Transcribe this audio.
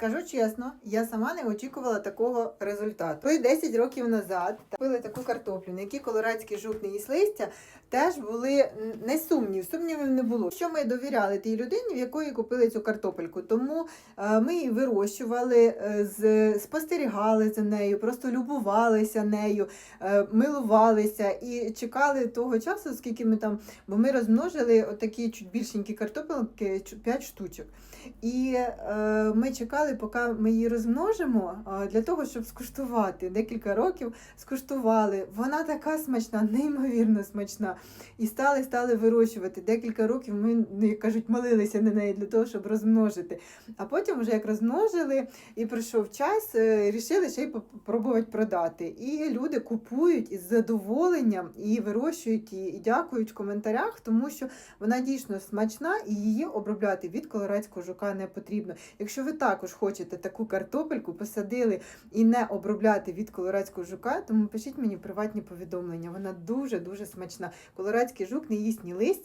Скажу чесно, я сама не очікувала такого результату. Той 10 років назад купили таку картоплю, на якій колорадський жук не їсть теж були не сумнів, сумнівів не було. Що ми довіряли тій людині, в якої купили цю картопельку. Тому е, ми її вирощували, е, спостерігали за нею, просто любувалися нею, е, милувалися і чекали того часу, скільки ми там, бо ми розмножили отакі чуть більшенькі картопелки, 5 штучок. І ми чекали, поки ми її розмножимо, для того, щоб скуштувати. Декілька років скуштували. Вона така смачна, неймовірно смачна. І стали, стали вирощувати. Декілька років ми, ну, як кажуть, молилися на неї для того, щоб розмножити. А потім, вже як розмножили і прийшов час, е, рішили ще й попробувати продати. І люди купують із задоволенням і вирощують її, і дякують в коментарях, тому що вона дійсно смачна і її обробляти від колорадського жука не потрібно. Якщо ви також хочете таку картопельку посадили і не обробляти від колорадського жука, тому пишіть мені приватні повідомлення. Вона дуже дуже смачна. Колорадський жук не їсть ні листя.